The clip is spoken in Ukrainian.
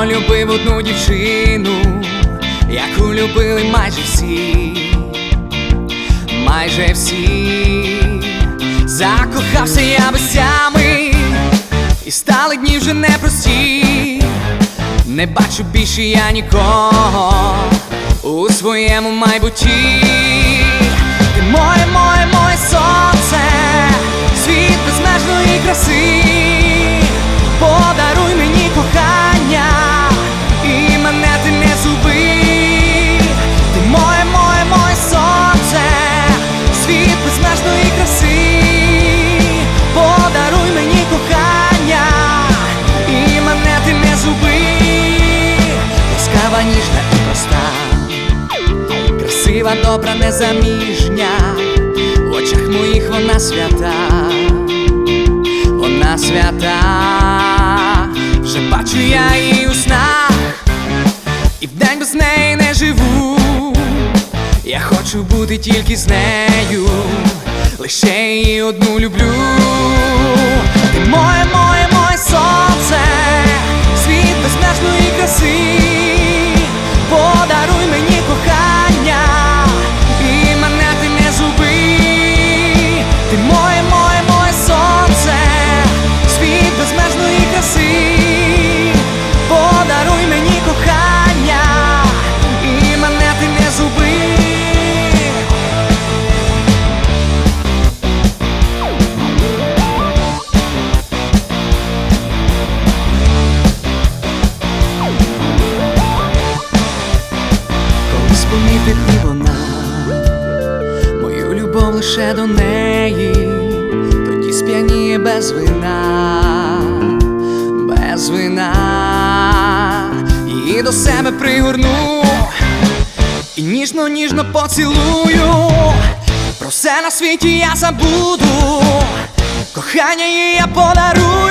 полюбив одну дівчину, яку любили майже всі, майже всі, закохався я безтями, і стали дні вже непрості. Не бачу більше я нікого у своєму майбутті. Ти моє, моє, красива, добра, незаміжня, в очах моїх вона свята, вона свята, вже бачу я її у снах, і вдень без неї не живу. Я хочу бути тільки з нею, лише її одну люблю. Ти моє, моє, лише до неї, тоді сп'яніє без вина, без вина, її до себе пригорну і ніжно, ніжно поцілую. Про все на світі я забуду, кохання їй я подарую.